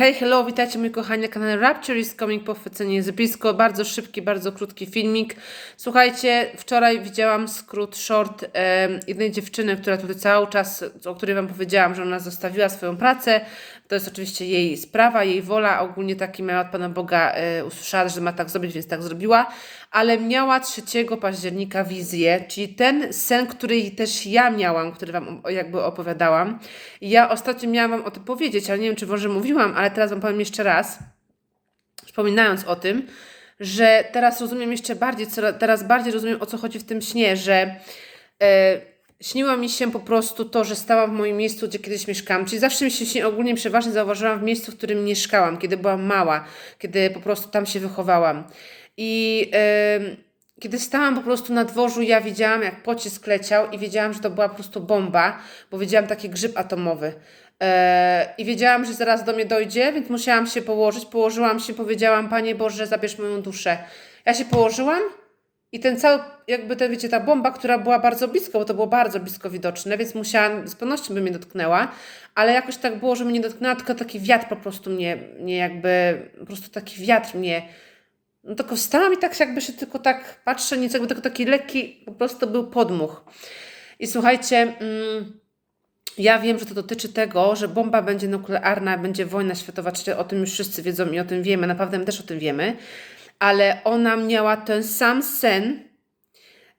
Hej, hello, witajcie moi kochani na kanale Rapture is Coming, pochwycenie jest blisko, bardzo szybki, bardzo krótki filmik. Słuchajcie, wczoraj widziałam skrót, short em, jednej dziewczyny, która tutaj cały czas, o której Wam powiedziałam, że ona zostawiła swoją pracę. To jest oczywiście jej sprawa, jej wola, ogólnie taki miała od Pana Boga, e, usłyszała, że ma tak zrobić, więc tak zrobiła, ale miała 3 października wizję, czyli ten sen, który też ja miałam, który Wam jakby opowiadałam. Ja ostatnio miałam Wam o tym powiedzieć, ale nie wiem, czy może mówiłam, ale teraz Wam powiem jeszcze raz, przypominając o tym, że teraz rozumiem jeszcze bardziej, teraz bardziej rozumiem, o co chodzi w tym śnie, że e, śniło mi się po prostu to, że stałam w moim miejscu, gdzie kiedyś mieszkałam. Czyli zawsze mi się śni ogólnie przeważnie zauważyłam w miejscu, w którym mieszkałam, kiedy byłam mała, kiedy po prostu tam się wychowałam. I em, kiedy stałam po prostu na dworzu, ja widziałam, jak pocisk leciał i wiedziałam, że to była po prostu bomba, bo widziałam taki grzyb atomowy. E, I wiedziałam, że zaraz do mnie dojdzie, więc musiałam się położyć. Położyłam się, powiedziałam, Panie Boże, zabierz moją duszę. Ja się położyłam i ten cały, jakby ten, wiecie, ta bomba, która była bardzo blisko, bo to było bardzo blisko widoczne, więc musiałam, z pewnością by mnie dotknęła, ale jakoś tak było, że mnie nie dotknęła, tylko taki wiatr po prostu mnie, mnie jakby, po prostu taki wiatr mnie, no tylko wstałam i tak jakby się tylko tak patrzę, nic jakby tylko taki lekki, po prostu był podmuch. I słuchajcie, mm, ja wiem, że to dotyczy tego, że bomba będzie nuklearna, będzie wojna światowa, czyli o tym już wszyscy wiedzą i o tym wiemy, naprawdę też o tym wiemy, ale ona miała ten sam sen.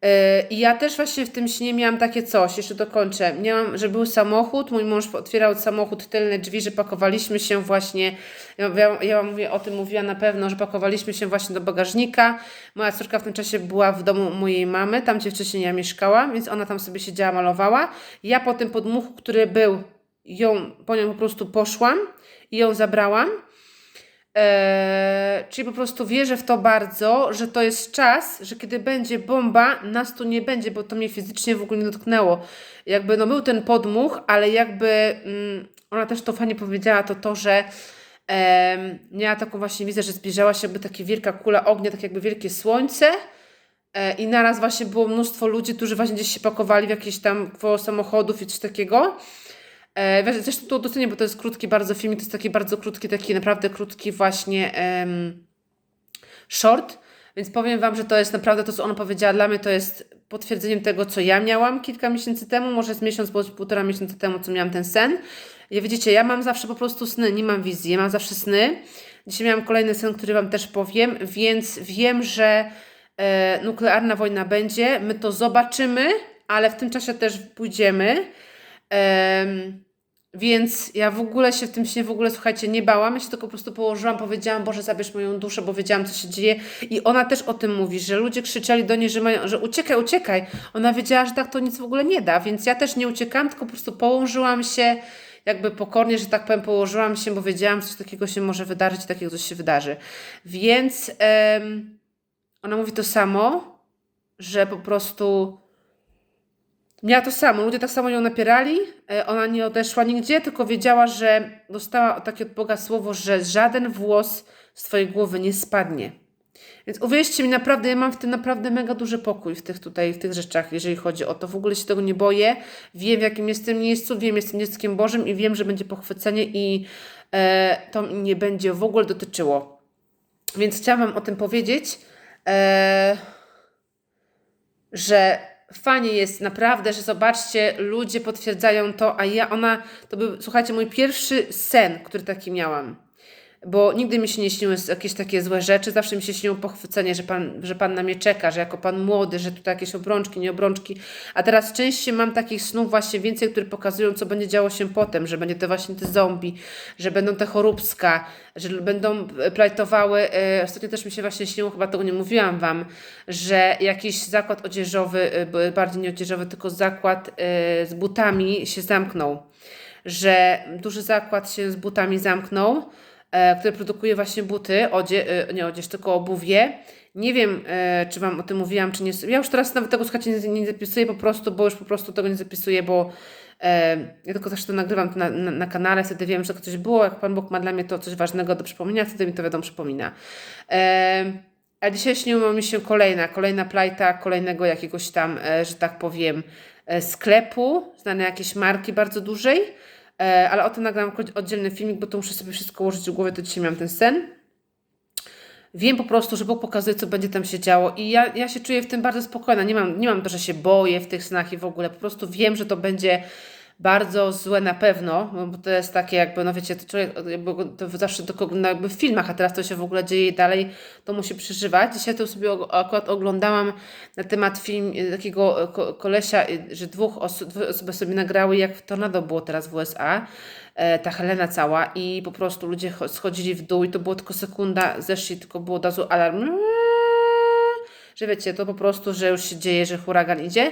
Yy, I ja też właśnie w tym śnie miałam takie coś, jeszcze dokończę. Miałam, że był samochód, mój mąż otwierał samochód, tylne drzwi, że pakowaliśmy się właśnie, ja, ja, ja mówię, o tym mówiła na pewno, że pakowaliśmy się właśnie do bagażnika. Moja córka w tym czasie była w domu mojej mamy, tam gdzie wcześniej ja mieszkałam, więc ona tam sobie siedziała, malowała. Ja po tym podmuchu, który był, ją, po nią po prostu poszłam i ją zabrałam. Eee, czyli po prostu wierzę w to bardzo, że to jest czas, że kiedy będzie bomba, nas tu nie będzie, bo to mnie fizycznie w ogóle nie dotknęło. Jakby no był ten podmuch, ale jakby mm, ona też to fajnie powiedziała, to to, że em, miała taką właśnie wizję, że zbliżała się jakby taka wielka kula ognia, tak jakby wielkie słońce. E, I naraz właśnie było mnóstwo ludzi, którzy właśnie gdzieś się pakowali w jakieś tam koło samochodów i coś takiego. E, wiesz, Zresztą to docenię, bo to jest krótki bardzo film, to jest taki bardzo krótki, taki naprawdę krótki właśnie em, short, więc powiem Wam, że to jest naprawdę to, co ona powiedziała dla mnie, to jest potwierdzeniem tego, co ja miałam kilka miesięcy temu, może z miesiąc, bądź półtora miesiąca temu, co miałam ten sen. Ja widzicie, ja mam zawsze po prostu sny, nie mam wizji, ja mam zawsze sny. Dzisiaj miałam kolejny sen, który Wam też powiem, więc wiem, że e, nuklearna wojna będzie, my to zobaczymy, ale w tym czasie też pójdziemy. Em, więc ja w ogóle się w tym śnie w ogóle, słuchajcie, nie bałam. Ja się tylko po prostu położyłam, powiedziałam, Boże, zabierz moją duszę, bo wiedziałam, co się dzieje. I ona też o tym mówi, że ludzie krzyczeli do niej, że, mają, że uciekaj, uciekaj. Ona wiedziała, że tak to nic w ogóle nie da, więc ja też nie uciekałam, tylko po prostu położyłam się, jakby pokornie, że tak powiem, położyłam się, bo wiedziałam, że coś takiego się może wydarzyć takiego coś się wydarzy. Więc em, ona mówi to samo, że po prostu Miała to samo, ludzie tak samo ją napierali, e, ona nie odeszła nigdzie, tylko wiedziała, że dostała takie od Boga słowo, że żaden włos z Twojej głowy nie spadnie. Więc uwierzcie mi, naprawdę, ja mam w tym naprawdę mega duży pokój w tych tutaj, w tych rzeczach, jeżeli chodzi o to. W ogóle się tego nie boję. Wiem, w jakim jestem miejscu, wiem, jestem dzieckiem Bożym i wiem, że będzie pochwycenie i e, to nie będzie w ogóle dotyczyło. Więc chciałam o tym powiedzieć. E, że fajnie jest naprawdę, że zobaczcie, ludzie potwierdzają to, a ja, ona, to był, słuchajcie, mój pierwszy sen, który taki miałam. Bo nigdy mi się nie śniły jakieś takie złe rzeczy, zawsze mi się śniło pochwycenie, że pan, że pan na mnie czeka, że jako pan młody, że tutaj jakieś obrączki, nie obrączki. A teraz częściej mam takich snów właśnie więcej, które pokazują, co będzie działo się potem, że będzie to właśnie te zombie, że będą te choróbska, że będą plajtowały. E, ostatnio też mi się właśnie śniło, chyba tego nie mówiłam wam, że jakiś zakład odzieżowy, e, bardziej nie odzieżowy, tylko zakład e, z butami się zamknął. Że duży zakład się z butami zamknął e, który produkuje właśnie buty, odzie, e, nie odzież, tylko obuwie. Nie wiem, e, czy Wam o tym mówiłam, czy nie. Ja już teraz nawet tego słuchajcie nie, nie zapisuję po prostu, bo już po prostu tego nie zapisuję, bo ja tylko zawsze to nagrywam na, na, na kanale, wtedy wiem, że coś było, jak Pan Bóg ma dla mnie to coś ważnego do przypomnienia, wtedy mi to wiadomo przypomina. A dzisiaj śniło mi się kolejna, kolejna plajta, kolejnego jakiegoś tam, że tak powiem, sklepu, znane jakieś marki bardzo dużej. E, ale o tym nagram oddzielny filmik, bo to muszę sobie wszystko ułożyć w głowie, to dzisiaj miałam ten sen. Wiem po prostu, że Bóg pokazuje, co będzie tam się działo i ja, ja się czuję w tym bardzo spokojna. Nie mam, nie mam to, że się boję w tych snach i w ogóle. Po prostu wiem, że to będzie bardzo złe na pewno, no bo to jest takie jakby, no wiecie, to człowiek to zawsze tylko no jakby w filmach, a teraz to się w ogóle dzieje dalej to musi przeżywać. Dzisiaj to sobie akurat oglądałam na temat film takiego kolesia, że dwóch osób, dwie osoby sobie nagrały, jak tornado było teraz w USA, e, ta Helena cała i po prostu ludzie schodzili w dół i to było tylko sekunda, zeszli, tylko było od razu alarm, że wiecie, to po prostu, że już się dzieje, że huragan idzie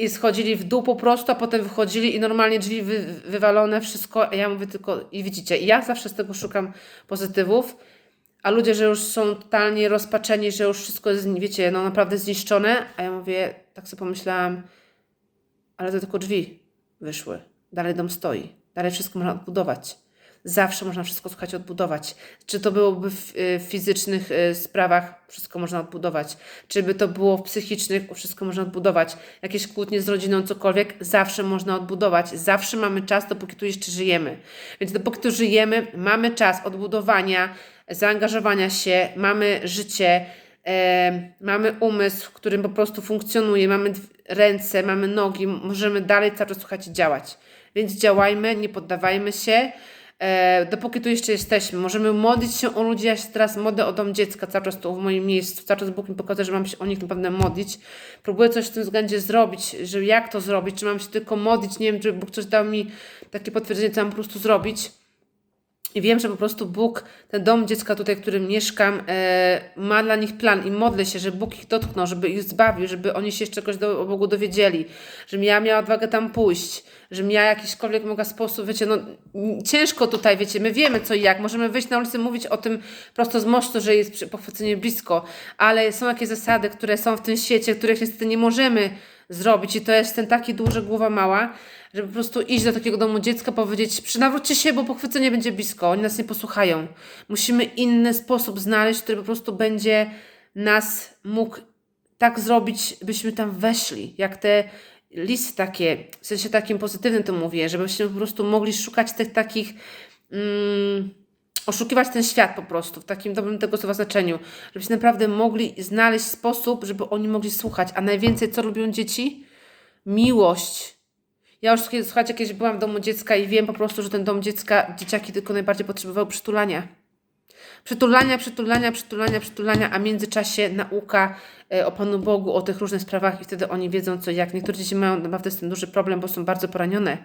i schodzili w dół po prostu, a potem wychodzili i normalnie drzwi wy, wywalone, wszystko. A ja mówię tylko, i widzicie, ja zawsze z tego szukam pozytywów, a ludzie, że już są totalnie rozpaczeni, że już wszystko jest, wiecie, no naprawdę zniszczone, a ja mówię, tak sobie pomyślałam, ale to tylko drzwi wyszły, dalej dom stoi, dalej wszystko można odbudować. Zawsze można wszystko, słuchać odbudować. Czy to byłoby w, y, fizycznych y, sprawach, wszystko można odbudować. Czy by to było w psychicznych, wszystko można odbudować. Jakieś kłótnie z rodziną, cokolwiek, zawsze można odbudować. Zawsze mamy czas, dopóki tu jeszcze żyjemy. Więc dopóki tu żyjemy, mamy czas odbudowania, zaangażowania się, mamy życie, e, mamy umysł, w którym po prostu funkcjonuje, mamy ręce, mamy nogi, możemy dalej cały czas, słuchać działać. Więc działajmy, nie poddawajmy się e, dopóki tu jeszcze jesteśmy. Możemy modlić się o ludzi. Ja się teraz modlę o dom dziecka cały czas tu w moim miejscu. Cały czas Bóg mi pokazuje, że mam się o nich naprawdę modlić. Próbuję coś w tym względzie zrobić, że jak to zrobić, czy mam się tylko modlić, nie wiem, czy Bóg coś dał mi takie potwierdzenie, co mam po prostu zrobić. I wiem, że po prostu Bóg, ten dom dziecka tutaj, w którym mieszkam, e, ma dla nich plan i modlę się, że Bóg ich dotknął, żeby ich zbawił, żeby oni się jeszcze czegoś do, o Bogu dowiedzieli, żebym ja miała odwagę tam pójść, żebym ja jakiśkolwiek mogła sposób, wiecie, no ciężko tutaj, wiecie, my wiemy co i jak, możemy wyjść na ulicę, mówić o tym prosto z mostu, że jest pochwycenie blisko, ale są jakieś zasady, które są w tym świecie, których niestety nie możemy zrobić. I to jest ten taki duży głowa mała, żeby po prostu iść do takiego domu dziecka, powiedzieć, przynawróćcie się, bo pochwycenie będzie blisko, oni nas nie posłuchają. Musimy inny sposób znaleźć, który po prostu będzie nas mógł tak zrobić, byśmy tam weszli, jak te listy takie, w sensie takim pozytywnym to mówię, żebyśmy po prostu mogli szukać tych takich, mm, oszukiwać ten świat po prostu, w takim dobrym tego słowa znaczeniu, żebyśmy naprawdę mogli znaleźć sposób, żeby oni mogli słuchać, a najwięcej co lubią dzieci? Miłość ja już, słuchajcie, kiedyś byłam w domu dziecka i wiem po prostu, że ten dom dziecka, dzieciaki tylko najbardziej potrzebowały przytulania. Przytulania, przytulania, przytulania, przytulania, a w międzyczasie nauka e, o Panu Bogu, o tych różnych sprawach i wtedy oni wiedzą co jak. Niektóre dzieci mają naprawdę z tym duży problem, bo są bardzo poranione,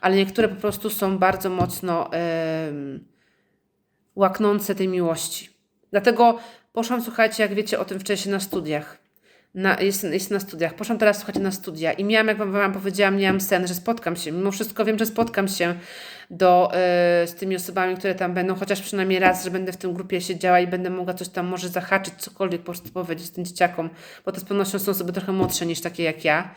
ale niektóre po prostu są bardzo mocno e, łaknące tej miłości. Dlatego poszłam, słuchajcie, jak wiecie o tym wcześniej na studiach na, jest, jest na studiach. Poszłam teraz, słuchajcie, na studia i miałam, jak Wam, wam powiedziałam, miałam sen, że spotkam się. Mimo wszystko wiem, że spotkam się do, yy, z tymi osobami, które tam będą, chociaż przynajmniej raz, że będę w tym grupie siedziała i będę mogła coś tam może zahaczyć, cokolwiek po prostu powiedzieć tym dzieciakom, bo to z pewnością są osoby trochę młodsze niż takie jak ja.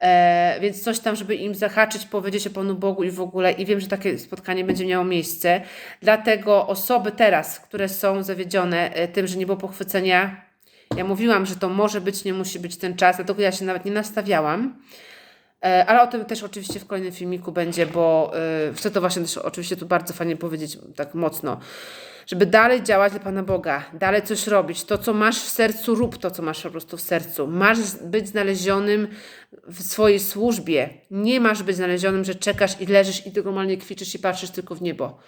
E, więc coś tam, żeby im zahaczyć, powiedzieć o Panu Bogu i w ogóle. I wiem, że takie spotkanie będzie miało miejsce. Dlatego osoby teraz, które są zawiedzione e, tym, że nie było pochwycenia ja mówiłam, że to może być, nie musi być ten czas, dlatego ja się nawet nie nastawiałam. E, ale o tym też oczywiście w kolejnym filmiku będzie, bo yy, chcę to właśnie też oczywiście tu bardzo fajnie powiedzieć, tak mocno. Żeby dalej działać dla Pana Boga, dalej coś robić. To, co masz w sercu, rób to, co masz po prostu w sercu. Masz być znalezionym w swojej służbie. Nie masz być znalezionym, że czekasz i leżysz i normalnie kwiczysz i patrzysz tylko w niebo.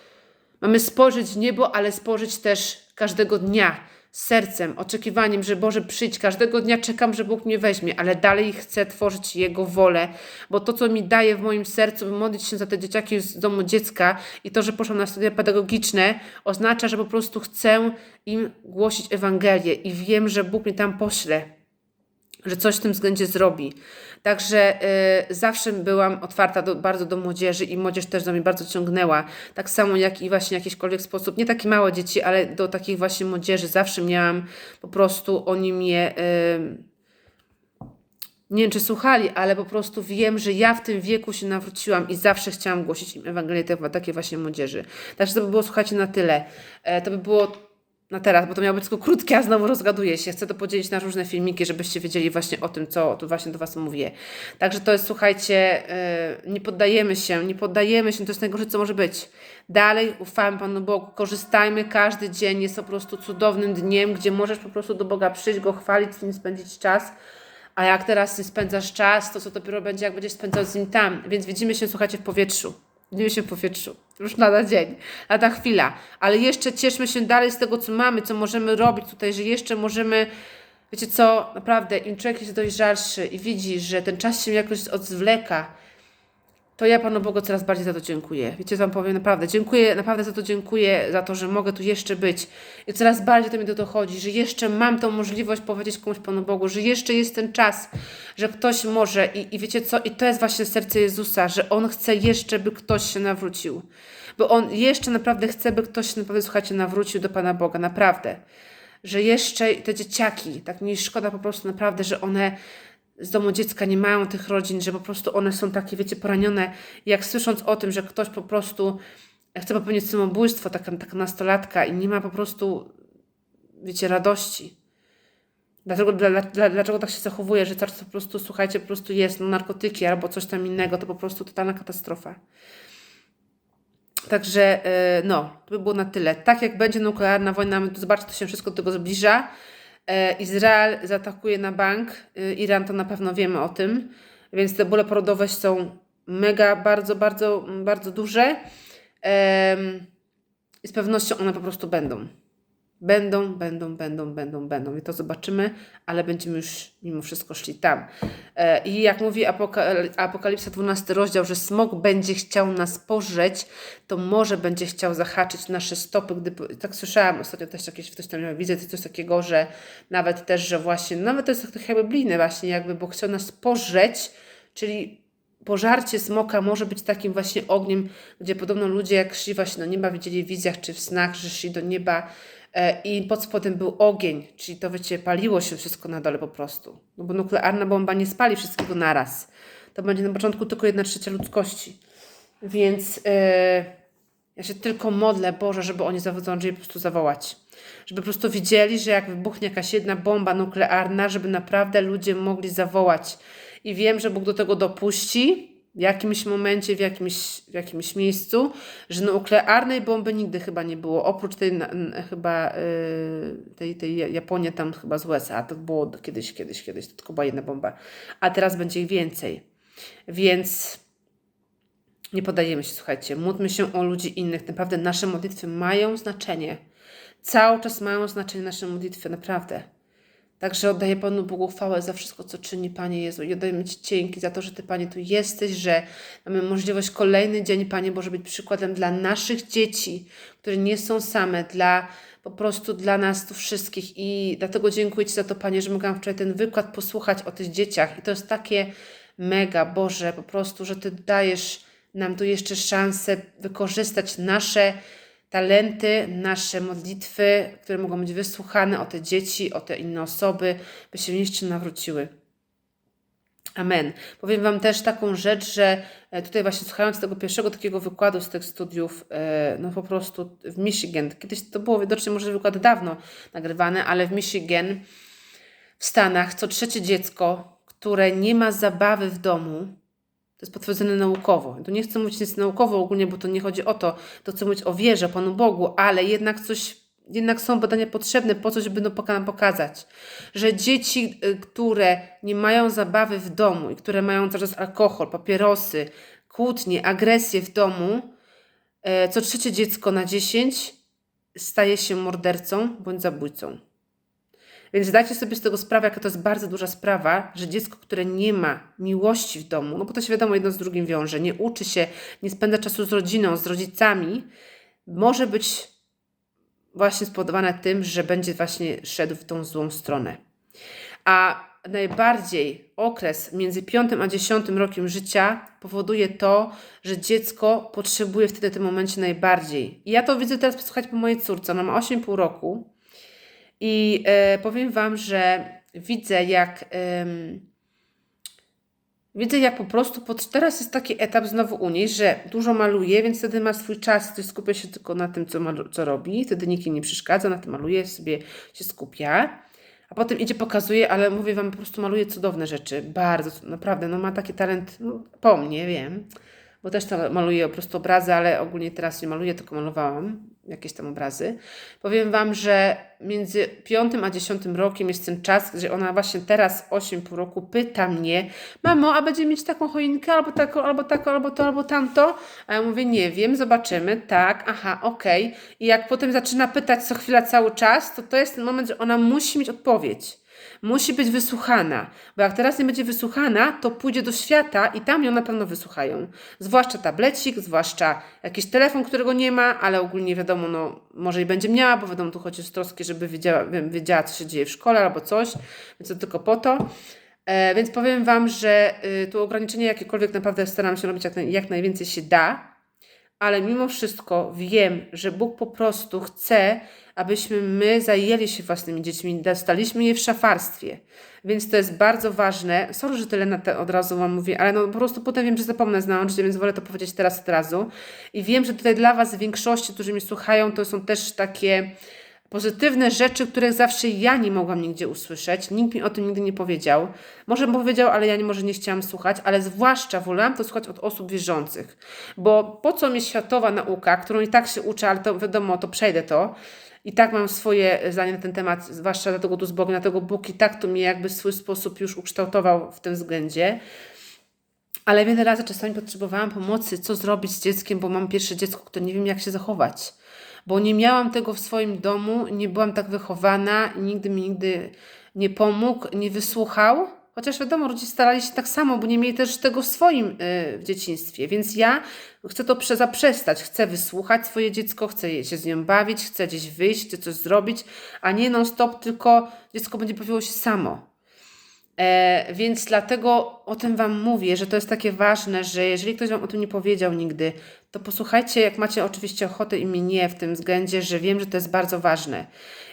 Mamy spojrzeć w niebo, ale spojrzeć też każdego dnia sercem, oczekiwaniem, że Boże przyjdź, każdego dnia czekam, że Bóg mnie weźmie, ale dalej chcę tworzyć Jego wolę, bo to, co mi daje w moim sercu, by modlić się za te dzieciaki z domu dziecka i to, że poszłam na studia pedagogiczne, oznacza, że po prostu chcę im głosić Ewangelię i wiem, że Bóg mnie tam pośle, że coś w tym względzie zrobi. Także y, zawsze byłam otwarta do, bardzo do młodzieży i młodzież też do mnie bardzo ciągnęła. Tak samo jak i właśnie w jakikolwiek sposób, nie takie małe dzieci, ale do takich właśnie młodzieży zawsze miałam po prostu oni mnie. Y, nie wiem, czy słuchali, ale po prostu wiem, że ja w tym wieku się nawróciłam i zawsze chciałam głosić im Ewangelię takiej właśnie młodzieży. Także to by było, słuchajcie, na tyle. E, to by było na teraz, bo to miało być tylko krótkie, a znowu rozgaduję się. Chcę to podzielić na różne filmiki, żebyście wiedzieli właśnie o tym, co tu właśnie do Was mówię. Także to jest, słuchajcie, yy, nie poddajemy się, nie poddajemy się, to jest najgorsze, co może być. Dalej ufamy Panu Bogu, korzystajmy, każdy dzień jest po prostu cudownym dniem, gdzie możesz po prostu do Boga przyjść, Go chwalić, z Nim spędzić czas. A jak teraz z Nim spędzasz czas, to co dopiero będzie, jak będziesz spędzał z Nim tam. Więc widzimy się, słuchajcie, w powietrzu. Widzimy się powietrzu. Już lada dzień, lada chwila. Ale jeszcze cieszmy się dalej z tego, co mamy, co możemy robić tutaj, że jeszcze możemy... Wiecie co, naprawdę, im człowiek jest dojrzalszy i widzi, że ten czas się jakoś odzwleka, to ja Panu Bogu coraz bardziej za to dziękuję. Wiecie, Wam powiem, naprawdę, dziękuję, naprawdę za to dziękuję, za to, że mogę tu jeszcze być. I coraz bardziej to mi do to chodzi, że jeszcze mam tą możliwość powiedzieć komuś Panu Bogu, że jeszcze jest ten czas, że ktoś może i, i wiecie co, i to jest właśnie serce Jezusa, że On chce jeszcze, by ktoś się nawrócił. Bo On jeszcze naprawdę chce, by ktoś się naprawdę, słuchajcie, nawrócił do Pana Boga, naprawdę. Że jeszcze te dzieciaki, tak mi szkoda po prostu naprawdę, że one z domu dziecka nie mają tych rodzin, że po prostu one są takie, wiecie, poranione. Jak słysząc o tym, że ktoś po prostu chce popełnić samobójstwo, taka, taka nastolatka i nie ma po prostu, wiecie, radości. Dlaczego, dla, dla, dlaczego tak się zachowuje, że cały po prostu, słuchajcie, po prostu jest no, narkotyki albo coś tam innego, to po prostu totalna katastrofa. Także, yy, no, to by było na tyle. Tak jak będzie nuklearna wojna, zobaczcie, to się wszystko do tego zbliża. E, Izrael zaatakuje na bank, e, Iran to na pewno wiemy o tym, więc te bóle porodowe są mega, bardzo, bardzo, bardzo duże i z pewnością one po prostu będą. Będą, będą, będą, będą, będą. I to zobaczymy, ale będziemy już mimo wszystko szli tam. E, I jak mówi Apokalipsa 12 rozdział, że smok będzie chciał nas pożreć, to może będzie chciał zahaczyć nasze stopy, gdy, tak słyszałam ostatnio też jakieś, ktoś tam miał widzę coś takiego, że nawet też, że właśnie, nawet to jest tak biblijne właśnie, jakby, bo chciał nas pożreć, czyli pożarcie smoka może być takim właśnie ogniem, gdzie podobno ludzie jak szli właśnie do nieba, widzieli w wizjach czy w snach, że szli do nieba, i pod spodem był ogień, czyli to wiecie, paliło się wszystko na dole po prostu. No bo nuklearna bomba nie spali wszystkiego naraz. To będzie na początku tylko jedna trzecia ludzkości. Więc yy, ja się tylko modlę, Boże, żeby oni zaczęli po prostu zawołać. Żeby po prostu widzieli, że jak wybuchnie jakaś jedna bomba nuklearna, żeby naprawdę ludzie mogli zawołać. I wiem, że Bóg do tego dopuści, w jakimś momencie, w jakimś, w jakimś miejscu, że nuklearnej bomby nigdy chyba nie było, oprócz tej chyba yy, tej, tej Japonii tam chyba z USA, to było kiedyś, kiedyś, kiedyś, to tylko była jedna bomba, a teraz będzie ich więcej. Więc nie podajemy się, słuchajcie, módlmy się o ludzi innych, naprawdę nasze modlitwy mają znaczenie. Cały czas mają znaczenie nasze modlitwy, naprawdę. Także oddaję Panu Bogu chwałę za wszystko, co czyni Panie Jezu. I oddajemy Ci dzięki za to, że Ty, Panie, tu jesteś, że mamy możliwość kolejny dzień, Panie Boże, być przykładem dla naszych dzieci, które nie są same, dla po prostu dla nas tu wszystkich. I dlatego dziękuję Ci za to, Panie, że mogłam wczoraj ten wykład posłuchać o tych dzieciach. I to jest takie mega, Boże, po prostu, że Ty dajesz nam tu jeszcze szansę wykorzystać nasze talenty, nasze modlitwy, które mogą być wysłuchane o te dzieci, o te inne osoby, by się jeszcze nawróciły. Amen. Powiem Wam też taką rzecz, że e, tutaj właśnie słuchając tego pierwszego takiego wykładu z tych studiów, e, no po prostu w Michigan, kiedyś to było widocznie może wykład dawno nagrywany, ale w Michigan, w Stanach, co trzecie dziecko, które nie ma zabawy w domu, to jest potwierdzone naukowo. Tu nie chcę mówić nic naukowo ogólnie, bo to nie chodzi o to. To chcę mówić o wierze, Panu Bogu, ale jednak coś, jednak są badania potrzebne po coś, by no nam pokazać, że dzieci, y, które nie mają zabawy w domu i które mają cały czas alkohol, papierosy, kłótnie, agresję w domu, e, co trzecie dziecko na dziesięć staje się mordercą bądź zabójcą. Więc zdajcie sobie z tego sprawę, jaka to jest bardzo duża sprawa, że dziecko, które nie ma miłości w domu, no bo to się wiadomo, jedno z drugim wiąże, nie uczy się, nie spędza czasu z rodziną, z rodzicami, może być właśnie spowodowane tym, że będzie właśnie szedł w tą złą stronę. A najbardziej okres między 5 a 10 rokiem życia powoduje to, że dziecko potrzebuje wtedy w tym momencie najbardziej. I ja to widzę teraz, posłuchać po mojej córce, ona ma 8,5 roku i e, powiem Wam, że widzę, jak, Widzę, jak po prostu pod, teraz jest taki etap znowu u niej, że dużo maluje, więc wtedy ma swój czas, to skupia się tylko na tym, co, malu, co robi. Wtedy nikt jej nie przeszkadza, na tym maluje, sobie się skupia. A potem idzie, pokazuje, ale mówię Wam, po prostu maluje cudowne rzeczy. Bardzo, naprawdę, no ma taki talent, no, po mnie, wiem. Bo też tam maluję po prostu obrazy, ale ogólnie teraz nie maluję, tylko malowałam jakieś tam obrazy. Powiem Wam, że między piątym a dziesiątym rokiem jest ten czas, gdzie ona właśnie teraz, 8,5 roku, pyta mnie, mamo, a będzie mieć taką choinkę, albo taką, albo taką, albo to, albo tamto? A ja mówię, nie wiem, zobaczymy, tak, aha, okej. Okay. I jak potem zaczyna pytać co chwila cały czas, to to jest ten moment, że ona musi mieć odpowiedź musi być wysłuchana, bo jak teraz nie będzie wysłuchana, to pójdzie do świata i tam ją na pewno wysłuchają. Zwłaszcza tablecik, zwłaszcza jakiś telefon, którego nie ma, ale ogólnie wiadomo, no może i będzie miała, bo wiadomo, tu chodzi o troskę, żeby wiedziała, wiedziała, co się dzieje w szkole albo coś, więc to tylko po to. E, więc powiem Wam, że y, tu ograniczenie jakiekolwiek naprawdę staram się robić jak, jak najwięcej się da, ale mimo wszystko wiem, że Bóg po prostu chce, abyśmy my zajęli się własnymi dziećmi, dostaliśmy je w szafarstwie. Więc to jest bardzo ważne. Sorry, że tyle na te od razu Wam mówię, ale no po prostu potem wiem, że zapomnę znając więc wolę to powiedzieć teraz od razu. I wiem, że tutaj dla Was w większości, którzy mnie słuchają, to są też takie pozytywne rzeczy, których zawsze ja nie mogłam nigdzie usłyszeć. Nikt mi o tym nigdy nie powiedział. Może powiedział, ale ja nie, może nie chciałam słuchać, ale zwłaszcza wolałam to słuchać od osób wierzących. Bo po co mi światowa nauka, którą i tak się uczę, ale to wiadomo, to przejdę to. I tak mam swoje zdanie na ten temat, zwłaszcza dlatego tu z Bogiem, dlatego Bóg i tak to mnie jakby w swój sposób już ukształtował w tym względzie. Ale wiele razy czasami potrzebowałam pomocy, co zrobić z dzieckiem, bo mam pierwsze dziecko, które nie wiem, jak się zachować bo nie miałam tego w swoim domu, nie byłam tak wychowana nigdy mi nigdy nie pomógł, nie wysłuchał. Chociaż wiadomo, rodzice starali się tak samo, bo nie mieli też tego w swoim y, w dzieciństwie. Więc ja chcę to zaprzestać. Chcę wysłuchać swoje dziecko, chcę się z nią bawić, chcę gdzieś wyjść, chcę coś zrobić, a nie non-stop tylko dziecko będzie bawiło się samo. E, więc dlatego o tym Wam mówię, że to jest takie ważne, że jeżeli ktoś Wam o tym nie powiedział nigdy, to posłuchajcie, jak macie oczywiście ochotę i mnie w tym względzie, że wiem, że to jest bardzo ważne.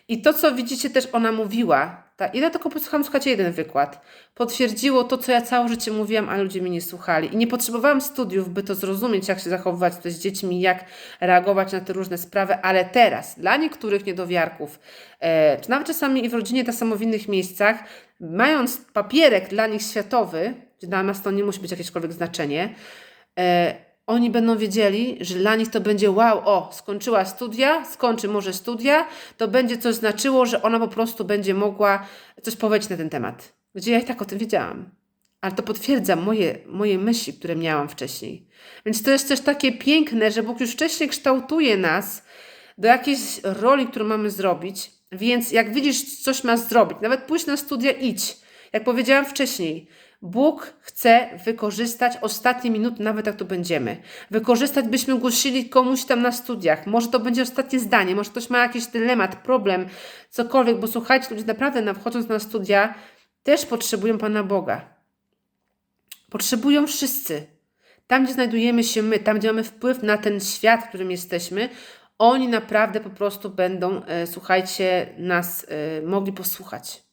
I to, co widzicie, też ona mówiła, ta, ja tylko posłuchałam, słuchajcie, jeden wykład, potwierdziło to, co ja całe życie mówiłam, a ludzie mnie nie słuchali. I nie potrzebowałam studiów, by to zrozumieć, jak się zachowywać z dziećmi, jak reagować na te różne sprawy, ale teraz, dla niektórych niedowiarków, e, czy nawet czasami i w rodzinie, tak samo w innych miejscach, mając papierek dla nich światowy, dla nas to nie musi być jakiekolwiek znaczenie, e, oni będą wiedzieli, że dla nich to będzie wow, o, skończyła studia, skończy może studia, to będzie coś znaczyło, że ona po prostu będzie mogła coś powiedzieć na ten temat. Gdzie ja i tak o tym wiedziałam. Ale to potwierdza moje, moje myśli, które miałam wcześniej. Więc to jest też takie piękne, że Bóg już wcześniej kształtuje nas do jakiejś roli, którą mamy zrobić. Więc jak widzisz, coś masz zrobić, nawet pójść na studia, idź. Jak powiedziałam wcześniej, Bóg chce wykorzystać ostatnie minuty, nawet jak to będziemy. Wykorzystać, byśmy głosili komuś tam na studiach. Może to będzie ostatnie zdanie, może ktoś ma jakiś dylemat, problem, cokolwiek, bo słuchajcie, ludzie naprawdę wchodząc na studia też potrzebują Pana Boga. Potrzebują wszyscy. Tam, gdzie znajdujemy się my, tam, gdzie mamy wpływ na ten świat, w którym jesteśmy, oni naprawdę po prostu będą, e, słuchajcie, nas e, mogli posłuchać.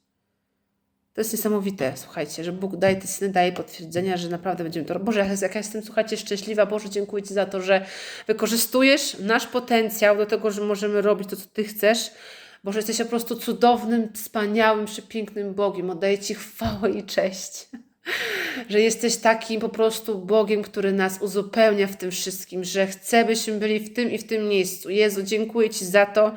To jest niesamowite, słuchajcie, że Bóg daje te syny, daje potwierdzenia, że naprawdę będziemy to. Boże, jak ja jestem, słuchajcie, szczęśliwa. Boże, dziękuję Ci za to, że wykorzystujesz nasz potencjał do tego, że możemy robić to, co Ty chcesz. Boże, jesteś po prostu cudownym, wspaniałym, przepięknym Bogiem. Oddaję Ci chwałę i cześć. Że jesteś takim po prostu Bogiem, który nas uzupełnia w tym wszystkim, że chce, byśmy byli w tym i w tym miejscu. Jezu, dziękuję Ci za to,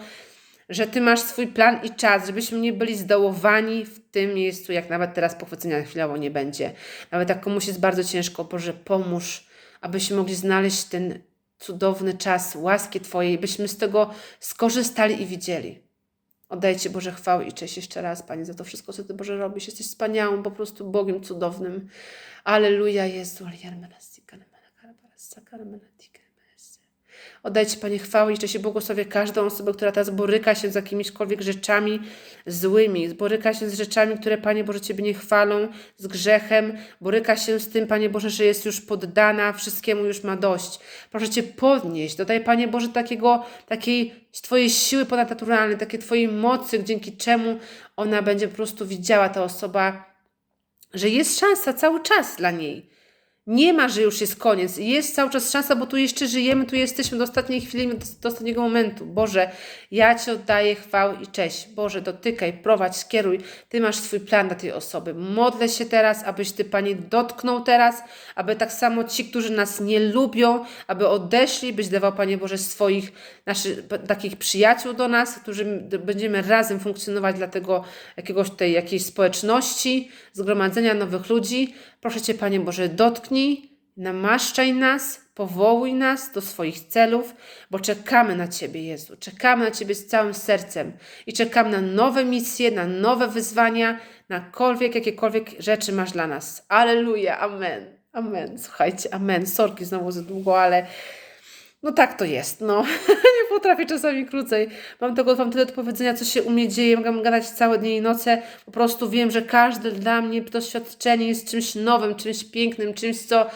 że Ty masz swój plan i czas, żebyśmy nie byli zdołowani w tym miejscu, jak nawet teraz pochwycenia chwilowo nie będzie. Nawet jak komuś jest bardzo ciężko, Boże, pomóż, abyśmy mogli znaleźć ten cudowny czas łaski Twojej, byśmy z tego skorzystali i widzieli. Oddajcie Boże chwały i cześć jeszcze raz, Panie, za to wszystko, co Ty, Boże, robisz. Jesteś wspaniałym, po prostu Bogiem cudownym. Aleluja, Jezu. Aleluja, Oddajcie Panie chwałę i się błogosławię każdą osobę, która teraz boryka się z jakimiśkolwiek rzeczami złymi, boryka się z rzeczami, które Panie Boże Ciebie nie chwalą, z grzechem, boryka się z tym, Panie Boże, że jest już poddana, wszystkiemu już ma dość. Proszę Cię podnieść, dodaj Panie Boże takiego, takiej Twojej siły ponadnaturalnej, takiej Twojej mocy, dzięki czemu ona będzie po prostu widziała ta osoba, że jest szansa cały czas dla niej. Nie ma, że już jest koniec. Jest cały czas szansa, bo tu jeszcze żyjemy, tu jesteśmy do ostatniej chwili, do, ostatniego momentu. Boże, ja Ci oddaję chwałę i cześć. Boże, dotykaj, prowadź, skieruj. Ty masz swój plan dla tej osoby. Modlę się teraz, abyś Ty, Panie, dotknął teraz, aby tak samo ci, którzy nas nie lubią, aby odeszli, byś dawał, Panie Boże, swoich, naszych takich przyjaciół do nas, którzy będziemy razem funkcjonować dla tego jakiegoś tej jakiejś społeczności, zgromadzenia nowych ludzi. Proszę Cię, Panie Boże, dotknij, namaszczaj nas, powołuj nas do swoich celów, bo czekamy na Ciebie, Jezu. Czekamy na Ciebie z całym sercem i czekamy na nowe misje, na nowe wyzwania, na kolwiek, jakiekolwiek rzeczy masz dla nas. Aleluja, amen, amen. Słuchajcie, amen. Sorki znowu za długo, ale no tak to jest, no. nie potrafię czasami krócej. Mam tego, mam tyle do powiedzenia, co się u mnie dzieje. Mogę gadać całe dnie i noce. Po prostu wiem, że każde dla mnie doświadczenie jest czymś nowym, czymś pięknym, czymś, co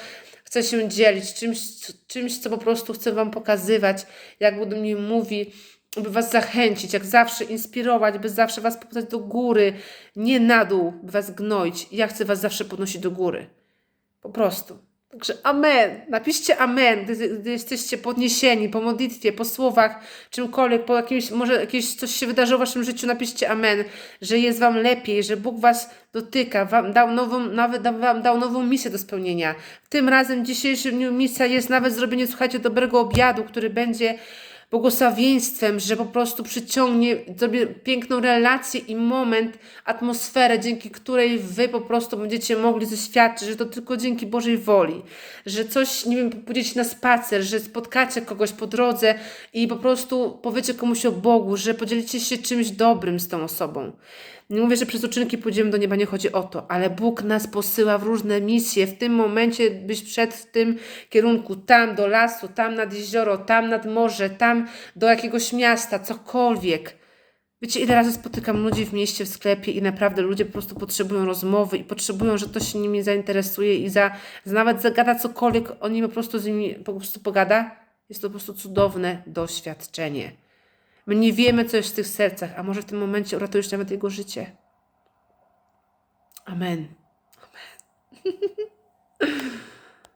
chcę się dzielić, czymś, czymś, co po prostu chcę Wam pokazywać, jak do mnie mówi, by Was zachęcić, jak zawsze inspirować, by zawsze Was popytać do góry, nie na dół, by Was gnoić. Ja chcę Was zawsze podnosić do góry. Po prostu. Także amen. Napiszcie amen, gdy, gdy, jesteście podniesieni po modlitwie, po słowach, czymkolwiek, po jakimś, może jakieś coś się wydarzyło w waszym życiu, napiszcie amen, że jest wam lepiej, że Bóg was dotyka, wam dał nową, nawet wam dał nową misję do spełnienia. Tym razem dzisiejszym dniu misja jest nawet zrobienie, słuchajcie, dobrego obiadu, który będzie błogosławieństwem, że po prostu przyciągnie sobie piękną relację i moment, atmosferę, dzięki której wy po prostu będziecie mogli zaświadczyć, że to tylko dzięki Bożej woli, że coś, nie wiem, pójdziecie na spacer, że spotkacie kogoś po drodze i po prostu powiecie komuś o Bogu, że podzielicie się czymś dobrym z tą osobą. Nie mówię, że przez uczynki pójdziemy do nieba, nie chodzi o to, ale Bóg nas posyła w różne misje. W tym momencie byś przed w tym kierunku, tam do lasu, tam nad jezioro, tam nad morze, tam do jakiegoś miasta, cokolwiek. Wiecie, ile razy spotykam ludzi w mieście, w sklepie i naprawdę ludzie po prostu potrzebują rozmowy i potrzebują, że ktoś się nimi zainteresuje i za, nawet zagada cokolwiek, on im po prostu z nimi po prostu pogada. Jest to po prostu cudowne doświadczenie. My nie wiemy, co jest w tych sercach, a może w tym momencie uratujesz nawet jego życie. Amen. Amen.